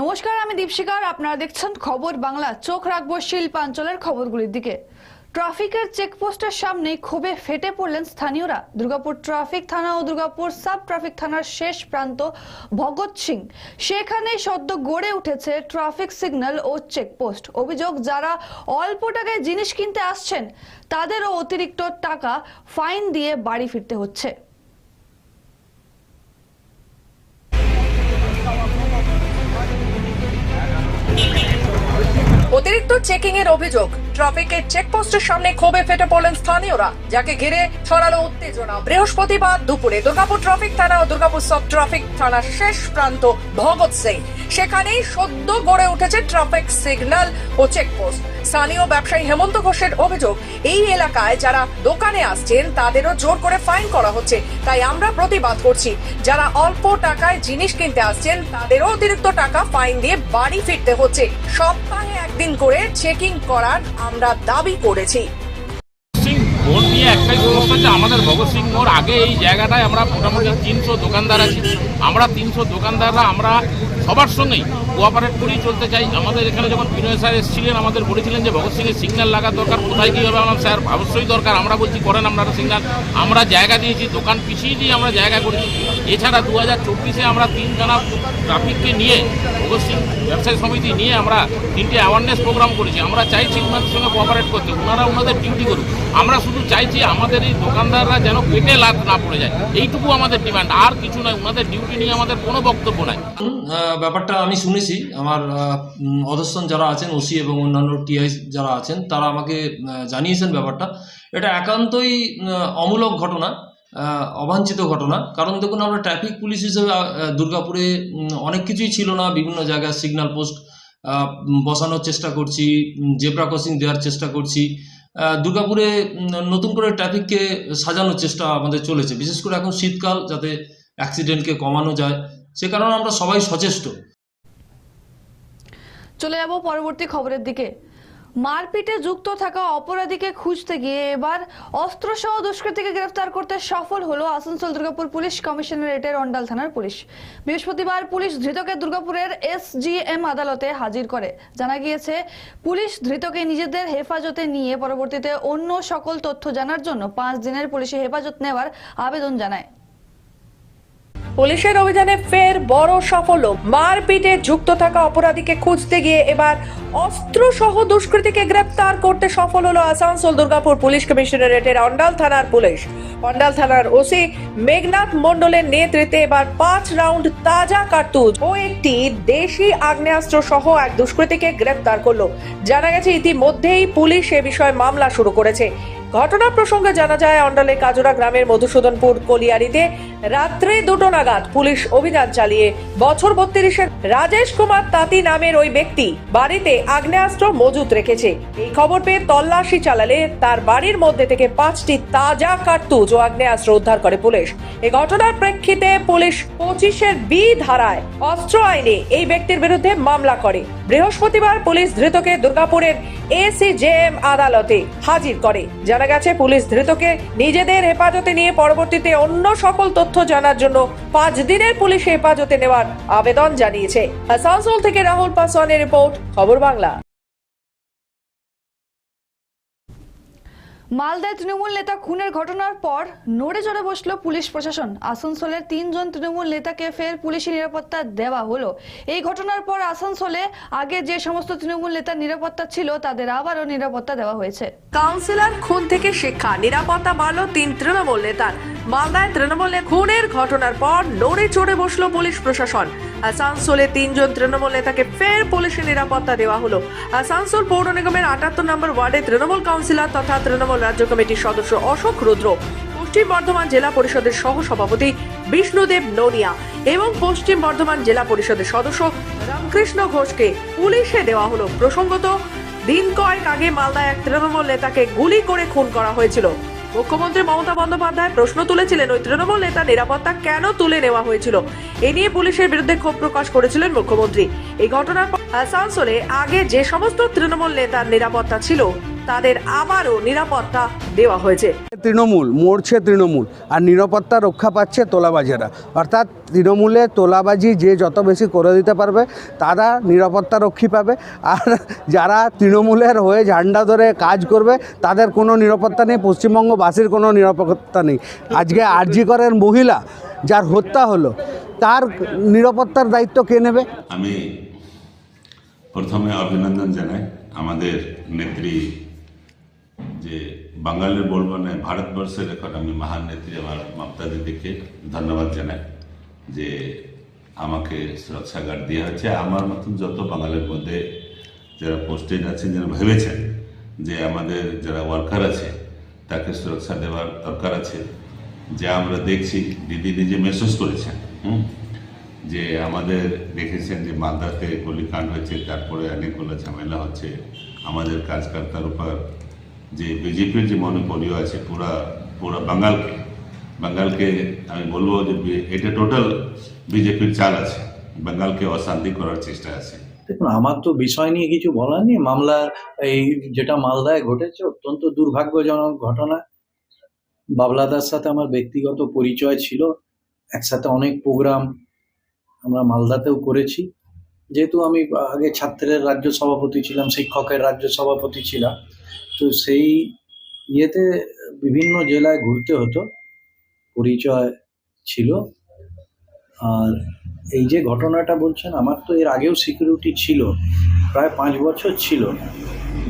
নমস্কার, আমি দীপশিকার আপনারা দেখছেন খবর বাংলা। চোখ রাখব শিল্পাঞ্চলের খবরগুলির দিকে। ট্রাফিকের চেকপোস্টের সামনে ক্ষোভে ফেটে পড়লেন স্থানীয়রা। দুর্গাপুর ট্রাফিক থানা ও দুর্গাপুর সাব ট্রাফিক থানার শেষ প্রান্ত ভগৎ সিং। সেখানে সদ্য গড়ে উঠেছে ট্রাফিক সিগন্যাল ও চেকপোস্ট। অভিযোগ, যারা অল্প টাকায় জিনিস কিনতে আসছেন, তাদেরও অতিরিক্ত টাকা ফাইন দিয়ে বাড়ি ফিরতে হচ্ছে। অতিরিক্ত চেকিং এর অভিযোগ। ট্রাফিকের চেকপোস্টের সামনে ক্ষোভে ফেটে পড়লেন স্থানীয়রা, যাকে ঘিরে ছড়ালো উত্তেজনা। বৃহস্পতিবার দুপুরে দুর্গাপুর ট্রাফিক থানা ও দুর্গাপুর সব ট্রাফিক থানার শেষ প্রান্ত ভগৎ সিং। সেখানেই সদ্য গড়ে উঠেছে ট্রাফিক সিগন্যাল ও চেকপোস্ট। স্থানীয় ব্যবসায়ী হেমন্ত ঘোষের অভিযোগ, এই এলাকায় যারা দোকানে আসছেন, তাদেরও জোর করে ফাইন করা হচ্ছে। তাই আমরা প্রতিবাদ করছি। যারা অল্প টাকায় জিনিস কিনতে আসছেন, তাদেরও অতিরিক্ত টাকা ফাইন দিয়ে বাড়ি ফিরতে হচ্ছে। সপ্তাহে একদিন করে চেকিং করার আমরা দাবি করেছি। মোড় নিয়ে একটাই সমস্যা হচ্ছে আমাদের ভগৎ সিং মোড়, আগে এই জায়গাটায় আমরা মোটামুটি তিনশো দোকানদার আছি। আমরা তিনশো দোকানদাররা, আমরা সবার সঙ্গেই কোঅপারেট করেই চলতে চাই। আমাদের এখানে যখন বিনয় স্যার এসেছিলেন, আমাদের বলেছিলেন যে ভগৎ সিংয়ের সিগন্যাল লাগা দরকার, কোথায় কী হবে? আমরা স্যার, অবশ্যই দরকার। আমরা বলছি, করেন আপনারা সিগন্যাল আমরা জায়গা দিয়েছি, দোকান পিছিয়ে দিয়ে আমরা জায়গা করেছি। এছাড়া দু হাজার চব্বিশে আমরা তিনখানা ট্রাফিককে নিয়ে ভগৎ সিং ব্যবসায়ী সমিতি নিয়ে আমরা তিনটে অ্যাওয়ারনেস প্রোগ্রাম করেছি। আমরা চাইছি ওনাদের সঙ্গে কোঅপারেট করতে, ওনারা ওনাদের ডিউটি করুক। আমরা শুধু চাইছি আমাদের এই দোকানদাররা যেন পেটে লাভ না পড়ে যায়। এইটুকু আমাদের ডিমান্ড আর কিছু নয় ওনাদের ডিউটি নিয়ে আমাদের কোনো বক্তব্য নাই। ব্যাপারটা আমি শুনেছি, আমার অধস্তন যারা আছেন, ওসি এবং অন্যান্য টিআই যারা আছেন, তারা আমাকে জানিয়েছেন ব্যাপারটা। এটা একান্তই অমূলক ঘটনা। অবাঞ্ছিত ঘটনা। কারণ দেখুন, আমরা ট্রাফিক পুলিশ হিসেবে দুর্গাপুরে অনেক কিছুই ছিল না। বিভিন্ন জায়গায় সিগন্যাল পোস্ট বসানোর চেষ্টা করছি জেব্রা ক্রসিং দেওয়ার চেষ্টা করছি। দুর্গাপুরে নতুন করে ট্রাফিককে সাজানোর চেষ্টা আমাদের চলেছে। বিশেষ করে এখন শীতকাল, যাতে অ্যাক্সিডেন্টকে কমানো যায়। সে কারণে আমরা সবাই সচেষ্ট। চলে যাব পরবর্তী খবরের দিকে। মারপিটে যুক্ত থাকা অপরাধীকে খুঁজতে গিয়ে এবার অস্ত্রসহ দুষ্কৃতীকে গ্রেফতার করতে সফল হলো আসানসোল দুর্গাপুর পুলিশ কমিশনারেটের অন্ডাল থানার পুলিশ। বৃহস্পতিবার পুলিশ ধৃতকে দুর্গাপুরের এসজিএম আদালতে হাজির করে। জানা গিয়েছে, পুলিশ ধৃতকে নিজেদের হেফাজতে নিয়ে পরবর্তীতে অন্য সকল তথ্য জানার জন্য পাঁচ দিনের পুলিশে হেফাজত নেওয়ার আবেদন জানায়। পুলিশের অভিযানে ফের বড় সাফল্য। মারপিটে যুক্ত থাকা অপরাধীকে খুঁজতে গিয়ে এবার অস্ত্র সহ দুষ্কৃতীকে গ্রেপ্তার করতে সফল হলো আসানসোল দুর্গাপুর পুলিশ কমিশনারেটের অন্ডাল থানার পুলিশ। অন্ডাল থানার ওসি মেঘনাথ মণ্ডলের নেতৃত্বে এবার পাঁচ রাউন্ড তাজা কার্তুজ ও একটি দেশি আগ্নেয়াস্ত্র সহ এক দুষ্কৃতীকে গ্রেপ্তার করল। জানা গেছে, ইতিমধ্যেই পুলিশ এ বিষয়ে মামলা শুরু করেছে। ঘটনা প্রসঙ্গে জানা যায়, অন্ডালের কাজরা গ্রামের মধুসূদনপুর কলিয়ারিতে রাত্রে দুটো নাগাদ পুলিশ অভিযান চালিয়ে বছর বত্রিশের রাজেশ কুমার তাঁতি নামের ওই ব্যক্তি বাড়িতে আগ্নেয়াস্ত্র মজুত রেখেছে। এই খবর পেয়ে তল্লাশি চালালে তার বাড়ির মধ্যে থেকে পাঁচটি তাজা কার্তুজ ও আগ্নেয়াস্ত্র উদ্ধার করে পুলিশ। এই ঘটনার প্রেক্ষিতে পুলিশ পঁচিশের বি ধারায় অস্ত্র আইনে এই ব্যক্তির বিরুদ্ধে মামলা করে। বৃহস্পতিবার পুলিশ ধৃতকে দুর্গাপুরের এসিজেএম আদালতে হাজির করে। জানা গেছে, পুলিশ ধৃতকে নিজেদের হেফাজতে নিয়ে পরবর্তীতে অন্য সকল তথ্য জানার জন্য পাঁচ দিনের পুলিশ হেফাজতে নেওয়ার আবেদন জানিয়েছে। আসানসোল থেকে রাহুল পাসওয়ানের রিপোর্ট খবর বাংলা। মালদায় তৃণমূল নেতা খুনের ঘটনার পর নড়ে চড়ে বসল পুলিশ প্রশাসন। আসানসোলের তিনজন তৃণমূল নেতাকে ফের পুলিশি নিরাপত্তা দেওয়া হলো। এই ঘটনার পর আসানসোলে আগে যে সমস্ত তৃণমূল নেতার নিরাপত্তা ছিল, তাদের আবারও নিরাপত্তা দেওয়া হয়েছে। কাউন্সিলর, খুন থেকে শিক্ষা, নিরাপত্তা বাড়ল তিন তৃণমূল নেতার। মালদায় তৃণমূল খুনের ঘটনার পর নড়ে চড়ে বসল পুলিশ প্রশাসন। আসানসোলে তিনজন তৃণমূল নেতাকে ফের পুলিশের নিরাপত্তা দেওয়া হলো। আসানসোল পৌর নিগমের আটাত্তর নম্বর ওয়ার্ডে তৃণমূল কাউন্সিলর তথা তৃণমূল রাজ্য কমিটির সদস্য অশোক রুদ্র, পশ্চিম বর্ধমান জেলা পরিষদের সহ সভাপতি বিষ্ণুদেব নোনিয়া এবং পশ্চিম বর্ধমান জেলা পরিষদের সদস্য রামকৃষ্ণ ঘোষকে পুলিশে দেওয়া হলো। প্রসঙ্গত, দিন কয়েক আগে মালদায় এক তৃণমূল নেতাকে গুলি করে খুন করা হয়েছিল। মুখ্যমন্ত্রী মমতা বন্দ্যোপাধ্যায় প্রশ্ন তুলেছিলেন, ওই তৃণমূল নেতা নিরাপত্তা কেন তুলে নেওয়া হয়েছিল? এ নিয়ে পুলিশের বিরুদ্ধে ক্ষোভ প্রকাশ করেছিলেন মুখ্যমন্ত্রী। এই ঘটনার পর আসানসোলে আগে যে সমস্ত তৃণমূল নেতার নিরাপত্তা ছিল তাদের আবারও নিরাপত্তা দেওয়া হয়েছে। তৃণমূল মরছে তৃণমূল আর নিরাপত্তা রক্ষা পাচ্ছে তোলাবাজেরা। অর্থাৎ তৃণমূলে তোলাবাজি যে যত বেশি করে দিতে পারবে তারা নিরাপত্তা রক্ষী পাবে। আর যারা তৃণমূলের হয়ে ঝান্ডা ধরে কাজ করবে তাদের কোনো নিরাপত্তা নেই পশ্চিমবঙ্গবাসীর কোনো নিরাপত্তা নেই। আজকে আরজি করেন মহিলা যার হত্যা হলো তার নিরাপত্তার দায়িত্ব কে নেবে? আমি প্রথমে অভিনন্দন জানাই আমাদের নেত্রী যে বাঙালির বলব না ভারতবর্ষের এখন আমি মহান নেত্রী আমার মমতা দিদিকে ধন্যবাদ জানাই যে আমাকে সুরক্ষা গার্ড দেওয়া হচ্ছে আমার মতন যত বাঙালির মধ্যে যারা পোস্টেড আছেন, যারা ভেবেছেন যে আমাদের যারা ওয়ার্কার আছে, তাকে সুরক্ষা দেওয়ার দরকার আছে। যা আমরা দেখছি, দিদি নিজে মেসেজ করেছেন, হুম? যে আমাদের দেখেছেন যে মালদাতে গুলিকাণ্ড হয়েছে, তারপরে অনেকগুলো ঝামেলা হচ্ছে। আমাদের কাজকর্তার উপর যে বিজেপির যে মনোপলিও আছে পুরা পুরা বাঙালকে বাঙালকে আমি বলব যে এটা টোটাল বিজেপির চাল আছে বাঙালকে অশান্তি করার চেষ্টা আছে। দেখুন, আমার তো বিষয় নিয়ে কিছু বলার নেই, মামলা এই যেটা মালদায় ঘটেছে অত্যন্ত দুর্ভাগ্যজনক ঘটনা। বাবলাদার সাথে আমার ব্যক্তিগত পরিচয় ছিল, একসাথে অনেক প্রোগ্রাম আমরা মালদাতেও করেছি। যেহেতু আমি আগে ছাত্রের রাজ্য সভাপতি ছিলাম, শিক্ষকের রাজ্য সভাপতি ছিলাম, তো সেই ইয়েতে বিভিন্ন জেলায় ঘুরতে হতো, পরিচয় ছিল। আর এই যে ঘটনাটা বলছেন, আমার তো এর আগেও সিকিউরিটি ছিল, প্রায় পাঁচ বছর ছিল।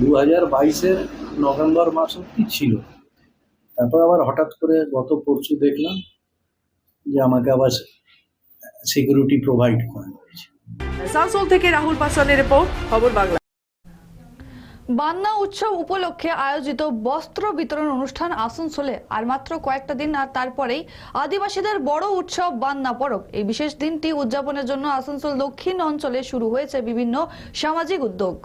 দু হাজার বাইশের নভেম্বর মাস অব্দি ছিল। তারপর আবার হঠাৎ করে গত পরশু দেখলাম যে আমাকে আবার সিকিউরিটি প্রোভাইড করা হয়েছে। আসানসোল থেকে রাহুল পাসওয়ানের রিপোর্ট খবর বাংলা। বান্না উৎসব উপলক্ষে আয়োজিত বস্ত্র বিতরণ অনুষ্ঠান আসানসোলে আর মাত্র কয়েকটা দিন আর তারপরেই আদিবাসীদের বড় উৎসব বান্না পরব। এই বিশেষ দিনটি উদযাপনের জন্য আসানসোল দক্ষিণ অঞ্চলে শুরু হয়েছে বিভিন্ন সামাজিক উদ্যোগ।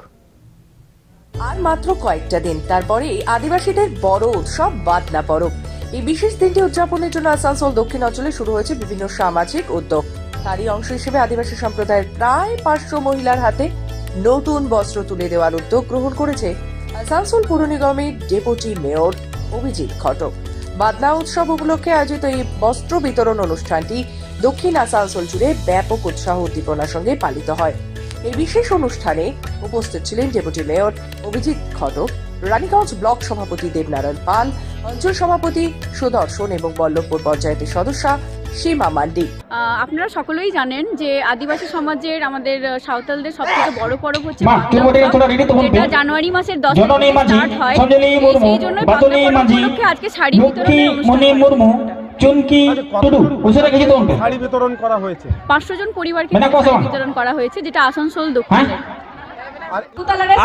আর মাত্র কয়েকটা দিন তারপরেই আদিবাসীদের বড় উৎসব বাদলা পরব। এই বিশেষ দিনটি উদযাপনের জন্য আসানসোল দক্ষিণ অঞ্চলে শুরু হয়েছে বিভিন্ন সামাজিক উদ্যোগ। তারই অংশ হিসেবে আদিবাসী সম্প্রদায়ের প্রায় পাঁচশো মহিলার হাতে নতুন বস্ত্র তুলে দেওয়ার উদ্যোগ গ্রহণ করেছে আসানসোল পুর নিগমের ডেপুটি মেয়র অভিজিৎ ঘটক বাদলা উৎসব উপলক্ষে আয়োজিত এই বস্ত্র বিতরণ অনুষ্ঠানটি দক্ষিণ আসানসোল জুড়ে ব্যাপক উৎসাহ উদ্দীপনার সঙ্গে পালিত হয়। এই বিশেষ অনুষ্ঠানে উপস্থিত ছিলেন deputy mayor Abhijit Ghatak Raniganj block সভাপতি দেবনারায়ণ পাল, অঞ্চল সভাপতি সুদর্শন এবং বল্লভপুর পঞ্চায়েতের সদস্যা সীমা মান্ডি। আপনারা সকলেই জানেন যে আদিবাসী সমাজের আমাদের সাঁওতালদের সব থেকে বড় পরব হচ্ছে? যেটা জানুয়ারি মাসের দশ তারিখে হয় সেই মাঝি, উপলক্ষে আজকে শাড়ি বিতরণের অনুষ্ঠান। চুনকি টুডু বিতরণ করা হয়েছে। পাঁচশো জন পরিবারকে মানে বিতরণ করা হয়েছে যেটা আসানসোল দক্ষিণের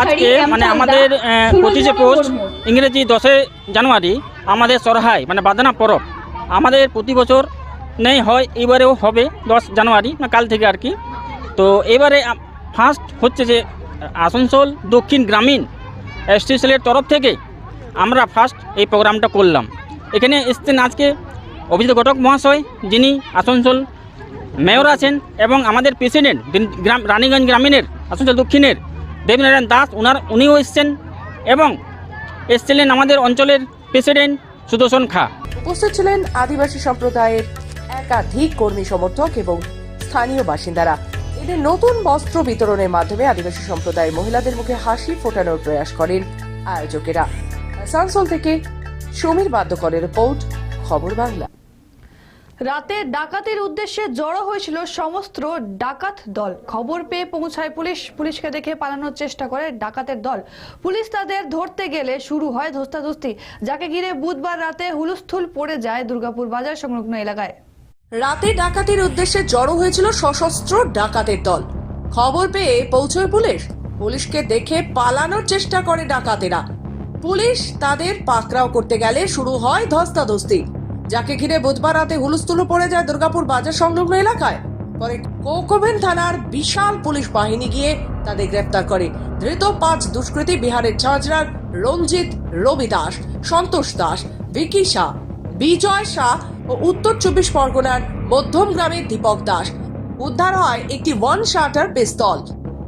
আজকে মানে আমাদের পঁচিশে পোস্ট ইংরেজি দশে জানুয়ারি আমাদের সরহাই মানে বাদানা পরব। আমাদের প্রতি বছর নেই, হয় এবারেও হবে দশ জানুয়ারি না কাল থেকে আর কি। তো এবারে ফার্স্ট হচ্ছে যে আসানসোল দক্ষিণ গ্রামীণ এসটি তরফ থেকে আমরা ফার্স্ট এই প্রোগ্রামটা করলাম। এখানে এসছেন আজকে অভিজিৎ ঘটক মহাশয়, যিনি আসানসোল মেয়র আছেন এবং আমাদের প্রেসিডেন্ট গ্রাম, রানীগঞ্জ গ্রামীণের, আসানসোল দক্ষিণের দেবনারায়ণ দাস ওনার উনিও এসছেন এবং এসছিলেন আমাদের অঞ্চলের প্রেসিডেন্ট সুদর্শন খা। উপস্থিত ছিলেন আদিবাসী সম্প্রদায়ের একাধিক কর্মী সমর্থক এবং স্থানীয় বাসিন্দারা এদের নতুন বস্ত্র বিতরণের মাধ্যমে আদিবাসী সম্প্রদায়ের মহিলাদের মুখে হাসি ফোটানোর প্রয়াস করেন আয়োজকেরা। আসানসোল থেকে সমীর বাদ্যকরের রিপোর্ট, খবর বাংলা। রাতে ডাকাতির উদ্দেশ্যে জড়ো হয়েছিল সমস্ত ডাকাত দল। খবর পেয়ে পৌঁছায় পুলিশ। পুলিশকে দেখে পালানোর চেষ্টা করে ডাকাতের দল। পুলিশ তাদের ধরতে গেলে শুরু হয় ধস্তাধস্তি, যাকে ঘিরে বুধবার রাতে হুলস্থুল পড়ে যায় দুর্গাপুর বাজার সংলগ্ন এলাকায়। রাতে ডাকাতির উদ্দেশ্যে জড়ো হয়েছিল সশস্ত্র ডাকাতের দল। খবর পেয়ে পৌঁছয় পুলিশ। পুলিশকে দেখে পালানোর চেষ্টা করে ডাকাতেরা। পুলিশ তাদের পাকড়াও করতে গেলে শুরু হয় ধস্তাধস্তি। যাকে ঘিরে বুধবার রাতে হুলস্থুল পড়ে যায় দুর্গাপুর বাজার সংলগ্ন এলাকায়। পরে কোকোভেন থানার বিশাল পুলিশ বাহিনী গিয়ে তাদের গ্রেফতার করে। ধৃত পাঁচ দুষ্কৃতী বিহারের ঝাঁঝরার রঞ্জিত রবি দাস, সন্তোষ দাস বিকি শাহ, বিজয় শাহ ও উত্তর চব্বিশ পরগনার মধ্যম গ্রামের দীপক দাস। উদ্ধার হয় একটি ওয়ান শার্টার পিস্তল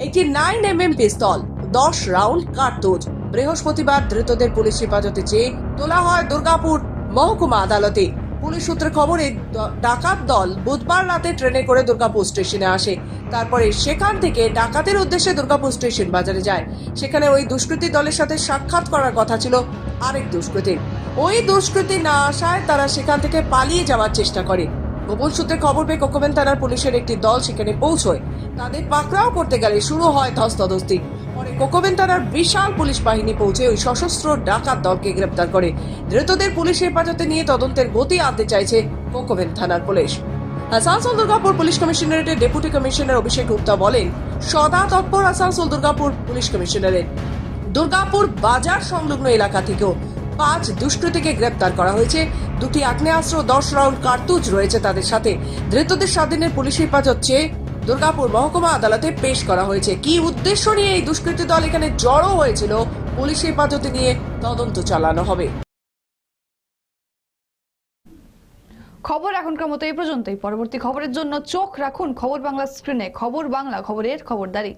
একটি নাইন এম এম পিস্তল দশ রাউন্ড কার্তুজ বৃহস্পতিবার ধৃতদের পুলিশ হেফাজতে চেয়ে তোলা হয় দুর্গাপুর মহকুমা আদালতে। পুলিশ সূত্রে খবরে ডাকাত দল বুধবার রাতে ট্রেনে করে দুর্গাপুর স্টেশনে আসে। তারপরে সেখান থেকে ডাকাতের উদ্দেশ্যে দুর্গাপুর স্টেশন বাজারে যায়। সেখানে ওই দুষ্কৃতী দলের সাথে সাক্ষাৎ করার কথা ছিল আরেক দুষ্কৃতীর। ওই দুষ্কৃতি না আসায় তারা সেখান থেকে পালিয়ে যাওয়ার চেষ্টা করে। গোপন সূত্রে খবর পেয়ে কোকোবেন থানার পুলিশের একটি দল সেখানে পৌঁছয়। তাদের পাকড়াও করতে গেলে শুরু হয় ধস্তাধস্তি। পরে কোকোবেন থানার বিশাল পুলিশ বাহিনী পৌঁছে ওই সশস্ত্র ডাকাত দলকে গ্রেপ্তার করে। ধৃতদের পুলিশ হেফাজতে নিয়ে তদন্তের গতি আনতে চাইছে কোকোবেন থানার পুলিশ। আসানসোল দুর্গাপুর পুলিশ কমিশনারেটের ডেপুটি কমিশনার অভিষেক গুপ্তা বলেন, সদা তৎপর আসানসোল দুর্গাপুর পুলিশ কমিশনারেট। দুর্গাপুর বাজার সংলগ্ন এলাকা থেকেও পাঁচ দুষ্কৃতীকে গ্রেপ্তার করা হয়েছে। দুটি আগ্নেয়াস্ত্র দশ রাউন্ড কার্তুজ রয়েছে তাদের সাথে। ধৃতদের স্বাধীনের পুলিশ হেফাজত চেয়ে দুর্গাপুর মহকুমা আদালতে পেশ করা হয়েছে। কি উদ্দেশ্য নিয়ে এই দুষ্কৃতী দল এখানে জড়ো হয়েছিল? পুলিশ হেফাজতে নিয়ে তদন্ত চালানো হবে। খবর এখনকার মতো এই পর্যন্তই। পরবর্তী খবরের জন্য চোখ রাখুন খবর বাংলা স্ক্রিনে। খবর বাংলা, খবরের খবরদারি।